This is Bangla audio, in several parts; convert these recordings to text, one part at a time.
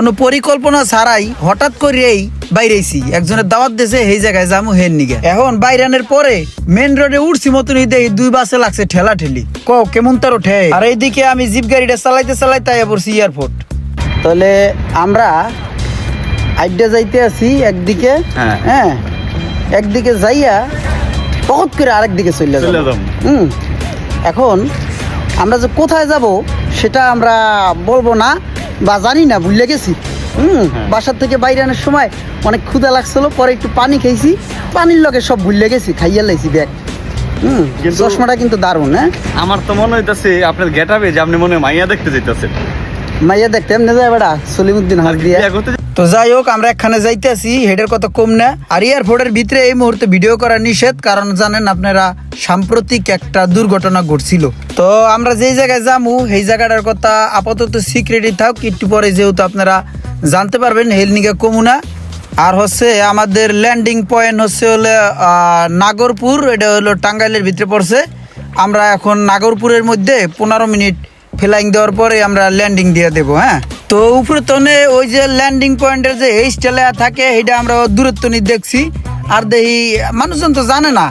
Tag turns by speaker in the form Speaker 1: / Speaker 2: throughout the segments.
Speaker 1: কোনো পরিকল্পনা ছাড়াই হঠাৎ করেই বাইরেছি। একজনের দাওয়াত দিয়েছে এই জায়গায় যামু হেন নিগে। এখন বাইরানের পরে মেন রোডে উঠছি মতন দেই দুই বাসে লাগছে ঠেলা ঠেলি ক কেমন তার ওঠে? আর এইদিকে আমি জিপ গাড়িটা চালাইতে চালাইতে আয়া পড়ছি এয়ারপোর্ট তাহলে আমরা আড্ডা যাইতে আছি একদিকে
Speaker 2: হ্যাঁ।
Speaker 1: হ্যাঁ একদিকে যাইয়া বহুত করে আরেক দিকে চলে যাব।
Speaker 2: যাব।
Speaker 1: হুম। এখন আমরা যে কোথায় যাব সেটা আমরা বলব না। বা জানি না ভুলে গেছি। হুম
Speaker 2: হ্যাঁ।
Speaker 1: বাসার থেকে বাইরে আনার সময় অনেক ক্ষুদা লাগছিল পরে একটু পানি খেয়েছি। পানির লগে সব ভুলে গেছি খাইয়া লাইছি ব্যাগ। হুম চশমাটা কিন্তু দারুণ হ্যাঁ?
Speaker 2: আমার তো মনে হইতাছে আপনার গেট হবে যে আপনি মনে হয় মাইয়া দেখতে যেতেছেন
Speaker 1: মাইয়া দেখতে এমনি যায় বেড়া সলিমুদ্দিন হাস দিয়া। তো যাই হোক, আমরা এখানে যাইতেছি, হেডের কত কম না। আর এয়ারপোর্টের ভিতরে এই মুহূর্তে ভিডিও করা নিষেধ, কারণ জানেন আপনারা, সাম্প্রতিক একটা দুর্ঘটনা ঘটছিল। তো আমরা যেই জায়গায় যামু, সেই জায়গাটার কথা আপাতত সিক্রেটই থাক, একটু পরে যেহেতু আপনারা জানতে পারবেন, হেলনিকা কমুনা। আর হচ্ছে আমাদের ল্যান্ডিং পয়েন্ট হচ্ছে হলো নাগরপুর, এটা হলো টাঙ্গাইলের ভিতরে পড়ছে। আমরা এখন নাগরপুরের মধ্যে পনেরো মিনিট ফ্লাইং দেওয়ার পরে আমরা ল্যান্ডিং দিয়ে দেবো হ্যাঁ? তো উপরে তনে ওই যে ল্যান্ডিং পয়েন্টের যে এই স্টেলে থাকে এটা আমরা দূরত্ব নিয়ে দেখছি। আর দেখি, মানুষজন তো জানে না।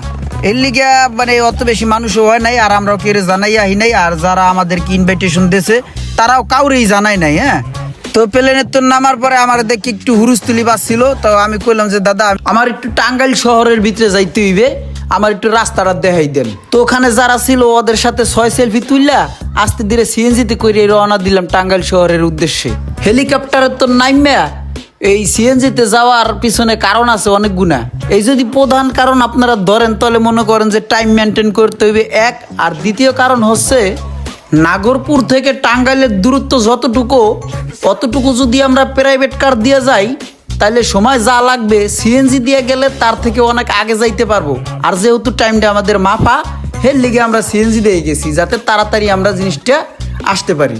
Speaker 1: এর লিগে মানে অত বেশি মানুষও হয় নাই, আর আমরাও কেড়ে জানাই আহি নাই, আর যারা আমাদেরকে ইনভাইটেশন দিয়েছে, তারাও কাউরেই জানাই নাই হ্যাঁ? তো প্লেনের তো নামার পরে আমার দেখি একটু হুরুস্তুলি বাজছিল, তো আমি কইলাম যে, দাদা, আমার একটু টাঙ্গাইল শহরের ভিতরে যাইতে হইবে। আমার একটু রাস্তাটা দেখাই দেন। তো ওখানে যারা ছিল, ওদের সাথে ছয় সেলফি তুললা আস্তে ধীরে সিএনজিতে করে রওনা দিলাম টাঙ্গাইল শহরের উদ্দেশ্যে। হেলিকপ্টারের তো নাইমা এই সিএনজিতে যাওয়ার পিছনে কারণ আছে অনেক গুণা এই যদি প্রধান কারণ আপনারা ধরেন, তাহলে মনে করেন যে টাইম মেনটেন করতে হইবে এক। আর দ্বিতীয় কারণ হচ্ছে, নাগরপুর থেকে টাঙ্গাইলের দূরত্ব যতটুকু, অতটুকু যদি আমরা প্রাইভেট কার দিয়ে যাই তাহলে সময় যা লাগবে সিএনজি দিয়ে গেলে তার থেকে অনেক আগে যাইতে পারব। আর যেহেতু টাইমটা আমাদের মাপা, হের লিগে আমরা সিএনজি দিয়ে গেছি, যাতে তাড়াতাড়ি আমরা জিনিসটা আসতে পারি।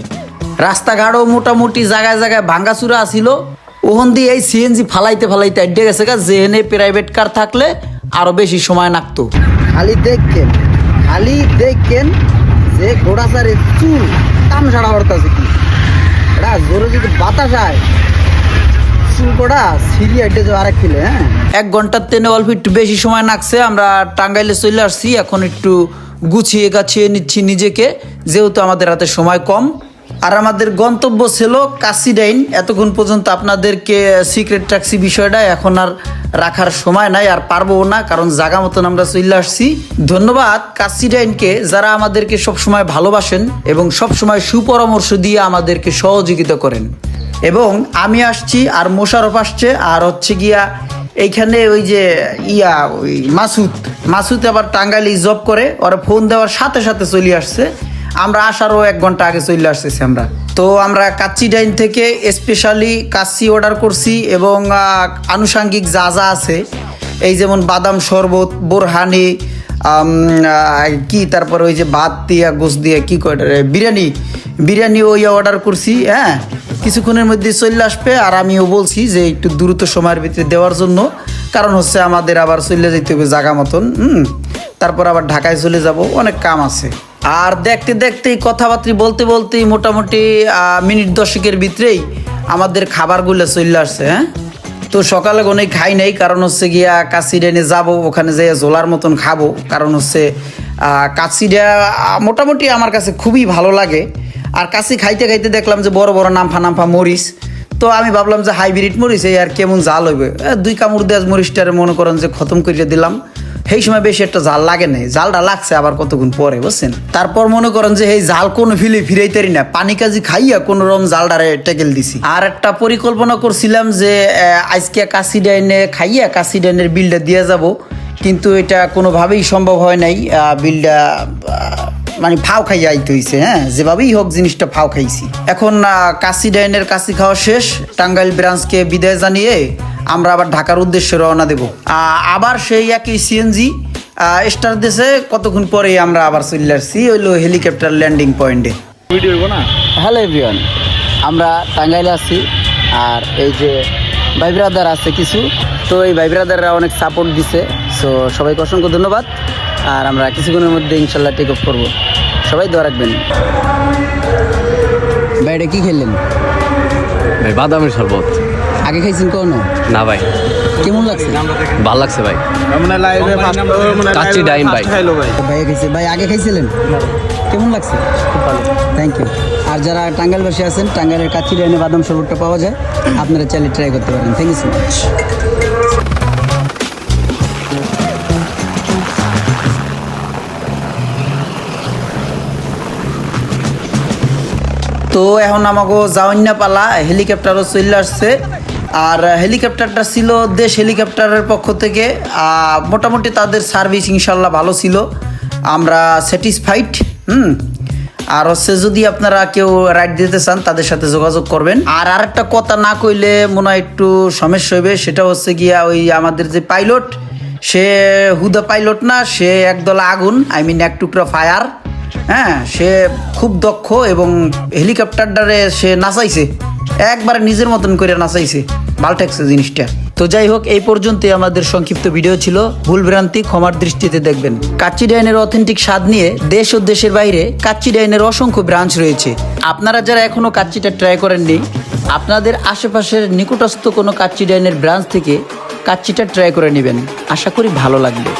Speaker 1: রাস্তাঘাটও মোটামুটি জায়গায় জায়গায় ভাঙ্গাচুরা আসিল ওখান দিয়ে এই সিএনজি ফালাইতে ফালাইতে আড্ডে গেছে গা যেখানে প্রাইভেট কার থাকলে আরও বেশি সময় লাগতো। খালি দেখেন খালি দেখেন যে ঘোড়াচারের চুল কাম সারা হরতাছে কি। জোরে যদি বাতাস আয় হ্যাঁ? এক ঘণ্টার তেনে অল্প একটু বেশি সময় লাগছে আমরা টাঙ্গাইলে চলে আসছি, এখন একটু গুছিয়ে গাছিয়ে নিচ্ছি নিজেকে, যেহেতু আমাদের হাতে সময় কম। আর আমাদের গন্তব্য ছিল কাসিডাইন এতক্ষণ পর্যন্ত আপনাদেরকে সিক্রেট ট্যাক্সি বিষয়টা, এখন আর রাখার সময় নাই, আর পারব না, কারণ জাগা মতন আমরা চলে আসছি। ধন্যবাদ কাসিডাইনকে যারা আমাদেরকে সবসময় ভালোবাসেন এবং সবসময় সুপরামর্শ দিয়ে আমাদেরকে সহযোগিতা করেন। এবং আমি আসছি আর মোশারফ আসছে, আর হচ্ছে গিয়া এইখানে ওই যে ইয়া, ওই মাসুদ। মাসুদ আবার টাঙ্গাইলে জব করে, ওরা ফোন দেওয়ার সাথে সাথে চলে আসছে। আমরা আসারও এক ঘণ্টা আগে চলে আসতেছি আমরা। তো আমরা কাচ্চি ডাইন থেকে স্পেশালি কাচ্চি অর্ডার করছি এবং আনুষাঙ্গিক যা যা আছে, এই যেমন বাদাম শরবত, বোরহানি কি তারপর ওই যে ভাত দিয়া গোস দিয়ে, কী করে বিরিয়ানি। বিরিয়ানি ওই অর্ডার করছি হ্যাঁ? কিছুক্ষণের মধ্যে চলে আসবে আর আমিও বলছি যে একটু দ্রুত সময়ের ভিতরে দেওয়ার জন্য। কারণ হচ্ছে আমাদের আবার চলে যেতে হবে জাগা মতন, হুম? তারপর আবার ঢাকায় চলে যাব, অনেক কাম আছে। আর দেখতে দেখতেই কথাবার্তা বলতে বলতেই মোটামুটি মিনিট দশেকের ভিতরেই আমাদের খাবারগুলো চলে আসছে হ্যাঁ? তো সকালে কোনো খাই নাই, কারণ হচ্ছে গিয়া কাছিডেনে যাব, ওখানে যাইয়া জোলার মতন খাব। কারণ হচ্ছে কাছিডা মোটামুটি আমার কাছে খুবই ভালো লাগে। আর কাছি খাইতে খাইতে দেখলাম যে বড় বড় নামফা নামফা মরিচ। তো আমি ভাবলাম যে হাইব্রিড মরিচ, এই আর কেমন জাল হইবে? দুই কামড় দেওয়া মরিচটারে মনে করেন যে খতম করে দিলাম। সেই সময় বেশি একটা জাল লাগে নাই। জালটা লাগছে আবার কতক্ষণ পরে, বুঝছেন? তারপর মনে করেন যে এই জাল কোনো ফিলে ফিরাইতারি না। পানি কাজি খাইয়া কোনো রকম জালটারে টেকেল দিছি। আর একটা পরিকল্পনা করছিলাম যে আজকে কাশি ডাইনে খাইয়া কাশি ডাইনের বিলটা দিয়ে যাব। কিন্তু এটা কোনোভাবেই সম্ভব হয় নাই। বিলটা মানে ফাও খাইয়া আইতে হইছে হ্যাঁ? যেভাবেই হোক জিনিসটা ফাও খাইছি। এখন কাশি ডাইনের কাশি খাওয়া শেষ। টাঙ্গাইল ব্রাঞ্চকে বিদায় জানিয়ে আমরা আবার ঢাকার উদ্দেশ্যে রওনা দেব। আবার সেই একই সিএনজি স্টার দেশে কতক্ষণ পরে আমরা আবার চলে আসছি হইল হেলিকপ্টার ল্যান্ডিং পয়েন্টে।
Speaker 2: ভিডিও হইব না?
Speaker 1: হ্যালো এভরিওয়ান আমরা টাঙ্গাইলে আছি আর এই যে ভাই ব্রাদার আছে কিছু তো এই ভাই ব্রাদাররা অনেক সাপোর্ট দিছে সো সবাইকে অসংখ্য ধন্যবাদ। আর আমরা কিছুক্ষণের মধ্যে ইনশাল্লাহ টেক অফ করব। সবাই দোয়া রাখবেন। বাইরে কি খেললেন?
Speaker 3: ভাই বাদামের শরবত।
Speaker 1: আগে খাইছেন কখনো?
Speaker 3: না ভাই।
Speaker 1: কেমন লাগছে?
Speaker 3: ভালো লাগছে ভাই।
Speaker 4: লাইভে
Speaker 3: কাচ্চি ডাইন ভাই।
Speaker 4: ভাই।
Speaker 1: ভাই খাইছে ভাই আগে খাইছিলেন? কেমন লাগছে? খুব ভালো। থ্যাংক ইউ আর যারা টাঙ্গাইল বাসে আছেন টাঙ্গাইলের কাচ্চি ডাইনে বাদাম শরবতটা পাওয়া যায় আপনারা চাইলে ট্রাই করতে পারেন। থ্যাংক ইউ সো মাচ তো এখন আমাকে যাওয়ান্না পালা, হেলিকপ্টারও চলে আসছে। আর হেলিকপ্টারটা ছিল দেশ হেলিকপ্টারের পক্ষ থেকে মোটামুটি তাদের সার্ভিস ইনশাল্লাহ ভালো ছিল। আমরা স্যাটিসফাইড, হুম? আর হচ্ছে যদি আপনারা কেউ রাইড দিতে চান, তাদের সাথে যোগাযোগ করবেন। আর আরেকটা কথা না কইলে মনে হয় একটু সমস্যা হবে, সেটা হচ্ছে গিয়া ওই আমাদের যে পাইলট, সে হুদা পাইলট না, সে একদল আগুন আই মিন এক টুকরা ফায়ার হ্যাঁ সে খুব দক্ষ এবং হেলিকপ্টারটারে সে নাচাইছে। একবারে নিজের মতন করে নাচাইছে ভালো ঠেকছে জিনিসটা। তো যাই হোক, এই পর্যন্তই আমাদের সংক্ষিপ্ত ভিডিও ছিল। ভুল ভ্রান্তি ক্ষমার দৃষ্টিতে দেখবেন। কাচ্চি ডাইনের অথেন্টিক স্বাদ নিয়ে দেশ ও দেশের বাইরে কাচ্চি ডাইনের অসংখ্য ব্রাঞ্চ রয়েছে। আপনারা যারা এখনও কাচ্চিটা ট্রাই করেননি, আপনাদের আশেপাশের নিকটস্থ কোনো কাচ্চি ডাইনের ব্রাঞ্চ থেকে কাচ্চিটা ট্রাই করে নেবেন। আশা করি ভালো লাগবে।